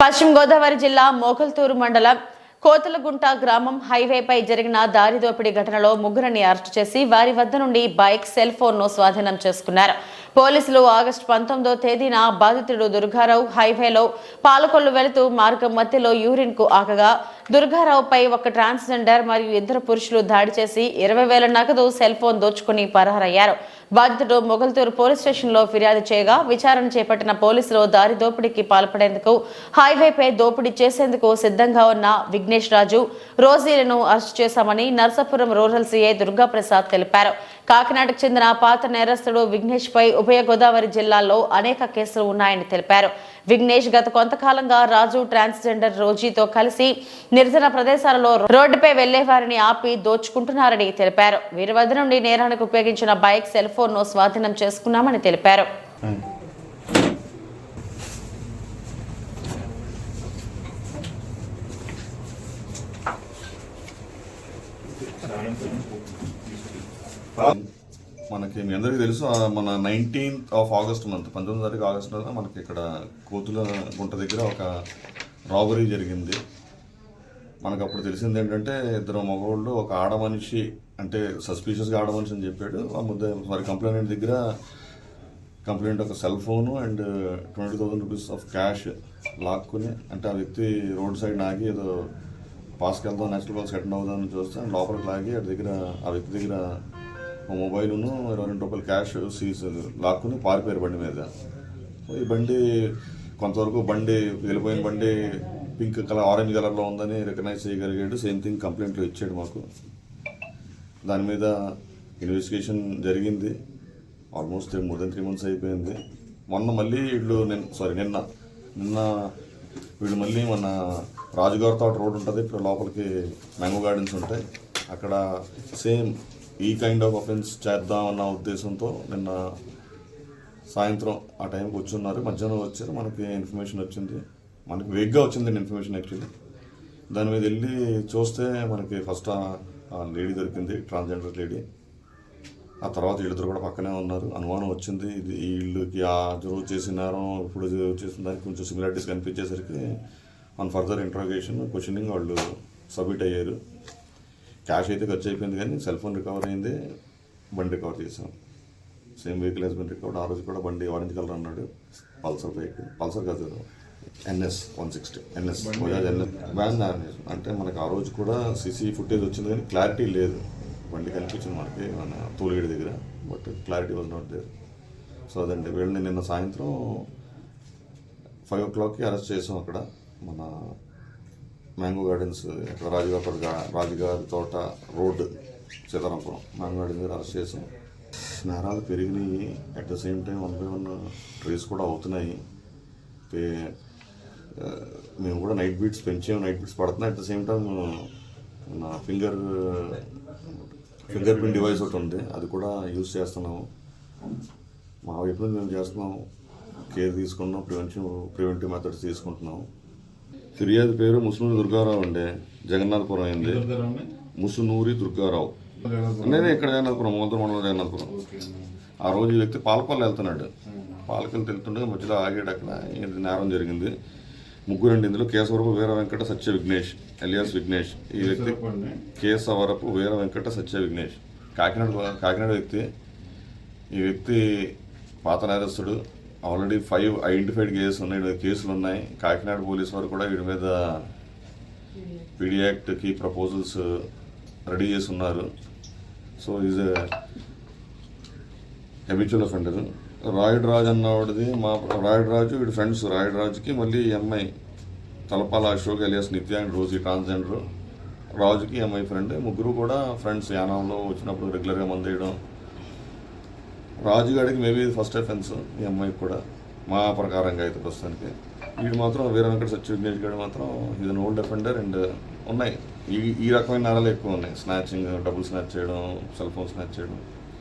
పశ్చిమ గోదావరి జిల్లా మోకల్తూరు మండలం కోతలగుంట గ్రామం హైవేపై జరిగిన దారి దోపిడీ ఘటనలో ముగ్గురిని అరెస్టు చేసి వారి వద్ద నుండి బైక్ సెల్ ఫోన్ను స్వాధీనం చేసుకున్నారు. పోలీసులు ఆగస్టు పంతొమ్మిదో తేదీన బాధితుడు దుర్గారావు హైవేలో పాలకొల్లు వెళుతూ మార్గం మధ్యలో యూరిన్కు దుర్గారావుపై ఒక ట్రాన్స్జెండర్ మరియు ఇద్దరు పురుషులు దాడి చేసి ఇరవై వేల నగదు సెల్ ఫోన్ దోచుకుని పరారయ్యారు. బాధితుడు మొగల్తూరు పోలీస్ స్టేషన్లో ఫిర్యాదు చేయగా విచారణ చేపట్టిన పోలీసులు దారి దోపిడీకి పాల్పడేందుకు హైవేపై దోపిడీ చేసేందుకు సిద్ధంగా ఉన్న విఘ్నేష్ రాజు రోజీలను అరెస్టు చేశామని నర్సాపురం రూరల్ సీఐ దుర్గాప్రసాద్ తెలిపారు. కాకినాడకు చెందిన పాత నేరస్తుడు విఘ్నేష్ పై ఉభయ గోదావరి జిల్లాల్లో అనేక కేసులు ఉన్నాయని తెలిపారు. విఘ్నేష్ గత కొంతకాలంగా రాజు ట్రాన్స్జెండర్ రోజీతో కలిసి నిర్జన ప్రదేశాలలో రోడ్డుపై వెళ్ళే వారిని ఆపి దోచుకుంటున్నారని తెలిపారు. వీరి వద్ద నుండి నేరానికి ఉపయోగించిన బైక్ సెల్ ఫోన్ను స్వాధీనం చేసుకున్నామని తెలిపారు. మనకి మీ అందరికీ తెలుసు మన నైన్టీన్త్ ఆఫ్ ఆగస్ట్ మంత్ పంతొమ్మిది తారీఖు ఆగస్ట్ నెల మనకి ఇక్కడ కోతుల గుంట దగ్గర ఒక రాబరీ జరిగింది. మనకు అప్పుడు తెలిసింది ఏంటంటే ఇద్దరు మగవాళ్ళు ఒక ఆడ మనిషి అంటే సస్పీషియస్గా ఆడ మనిషి అని చెప్పాడు. ఆ ముద్ద మరి కంప్లైంట్ దగ్గర కంప్లైంట్ ఒక cell phone and twenty thousand rupees of cash లాక్కుని అంటే ఆ వ్యక్తి రోడ్ సైడ్ ఆగి ఏదో పాస్కి వెళ్దాం నెక్స్ట్ పాస్ అటెండ్ అవుదామని చూస్తే లోపలికి లాగి అటు దగ్గర ఆ వ్యక్తి దగ్గర మొబైల్ను ఇరవై రెండు రూపాయలు క్యాష్ సీజ్ లాక్కుని పారిపోయారు బండి మీద. సో ఈ బండి కొంతవరకు బండి వెళ్ళిపోయిన బండి పింక్ కలర్ ఆరెంజ్ కలర్లో ఉందని రికగ్నైజ్ చేయగలిగాడు. సేమ్ థింగ్ కంప్లైంట్లో ఇచ్చాడు మాకు. దాని మీద ఇన్వెస్టిగేషన్ జరిగింది. Almost more than three months అయిపోయింది. మొన్న మళ్ళీ వీళ్ళు నిన్న సారీ నిన్న నిన్న వీళ్ళు మళ్ళీ మన రాజుగారి తోట రోడ్ ఉంటుంది. ఇప్పుడు లోపలికి మ్యాంగో గార్డెన్స్ ఉంటాయి. అక్కడ సేమ్ ఈ కైండ్ ఆఫ్ అఫెన్స్ చేద్దామన్న ఉద్దేశంతో నిన్న సాయంత్రం ఆ టైంకి వచ్చున్నారు. మధ్యాహ్నం వచ్చారు. మనకి ఇన్ఫర్మేషన్ వచ్చింది. మనకి వేగ్గా వచ్చింది ఇన్ఫర్మేషన్ యాక్చువల్లీ దాని మీద వెళ్ళి చూస్తే మనకి ఫస్ట్ ఆ లేడీ దొరికింది ట్రాన్స్జెండర్ లేడీ ఆ తర్వాత వీళ్ళిద్దరు కూడా పక్కనే ఉన్నారు. అనుమానం వచ్చింది. ఇది వీళ్ళకి ఆ రోజు చేసిన నేరం ఇప్పుడు చేసిన దానికి కొంచెం సిమిలారిటీస్ కనిపించేసరికి మన ఫర్దర్ ఇంట్రోగేషన్ క్వశ్చనింగ్ వాళ్ళు సబ్మిట్ అయ్యారు. క్యాష్ అయితే ఖర్చు అయిపోయింది కానీ సెల్ ఫోన్ రికవర్ అయింది బండి రికవర్ చేసాం same vehicle has been recovered ఆ రోజు కూడా బండి ఆరెంజ్ కలర్ అన్నాడు పల్సర్ బైక్ పల్సర్ కాదు NS one sixty NS Bajaj NS one అంటే మనకి ఆ రోజు కూడా సీసీ ఫుటేజ్ వచ్చింది కానీ క్లారిటీ లేదు. బండి కనిపించింది మనకి మన తోలిగడి దగ్గర but clarity was not there. So అదండి వీళ్ళని నిన్న సాయంత్రం ఫైవ్ ఓ క్లాక్కి అరెస్ట్ చేసాం అక్కడ మన మ్యాంగో గార్డెన్స్ రాజుగారి రాజుగారి తోట రోడ్ సీతారాంపురం మ్యాంగో గార్డెన్ దగ్గర అరెస్ట్ చేసాం నేరాలు పెరిగినాయి. At the same time one by one trace కూడా అవుతున్నాయి. మేము కూడా నైట్ బీట్స్ పెంచాము నైట్ బీట్స్ పడుతున్నాయి. అట్ ద సేమ్ టైం నా ఫింగర్ ఫింగర్ ప్రింట్ డివైస్ ఒకటి ఉంది. అది కూడా యూజ్ చేస్తున్నాము. మా వైపు నుంచి మేము చేస్తున్నాము. కేర్ తీసుకున్నాం. ప్రివెన్షన్ ప్రివెంటివ్ మెథడ్స్ తీసుకుంటున్నాము. ఫిర్యాదు పేరు ముసునూరి దుర్గారావు అండి జగన్నాథపురం అయింది. ముసునూరి దుర్గారావు. నేనే ఇక్కడ జగన్నాథపురం మూలతూరు మండలం జగన్నాథపురం. ఆ రోజు ఈ వ్యక్తి పాలకొల్లు వెళ్తున్నాడు. పాలకొల్లు వెళ్తుండగా మధ్యలో ఆగాడు అక్కడ. ఇది నేరం జరిగింది. ముగ్గురు అండి ఇందులో. కేశవరపు వీర వెంకట సత్య విఘ్నేష్ ఎలియాస్ విఘ్నేష్. ఈ వ్యక్తి కేశవరపు వీర వెంకట సత్య విఘ్నేష్. కాకినాడ కాకినాడ వ్యక్తి. ఈ వ్యక్తి పాత నేరస్తుడు. ఆల్రెడీ ఫైవ్ ఐడెంటిఫైడ్ కేసెస్ ఉన్నాయి కేసులు ఉన్నాయి. కాకినాడ పోలీస్ వారు కూడా వీడి మీద పీడీ యాక్ట్కి ప్రపోజల్స్ రెడీ చేసి ఉన్నారు. So is habitual offender Rayudu Raju అన్నవాడిది మా రాయుడు రాజు వీడి ఫ్రెండ్స్ రాయుడు రాజుకి మళ్ళీ MI Talapala Ashok alias Nitya and Rosy transgender. రాజుకి ఎంఐ ఫ్రెండ్ ముగ్గురు కూడా ఫ్రెండ్స్ యానంలో వచ్చినప్పుడు రెగ్యులర్గా మందేయడం రాజుగాడికి మేబీ ఇది ఫస్ట్ అఫెన్స్ ఈ అమ్మాయికి కూడా మా ప్రకారంగా అయితే ప్రస్తుతానికి. వీడు మాత్రం వీర వెంకట సత్య విఘ్నేష్ గారు మాత్రం ఇది ఓల్డ్ అఫెండర్ అండ్ ఉన్నాయి. ఈ ఈ రకమైన నేరాలు ఎక్కువ ఉన్నాయి. స్నాచింగ్ డబుల్ స్నాచ్ చేయడం సెల్ ఫోన్ స్నాచ్ చేయడం.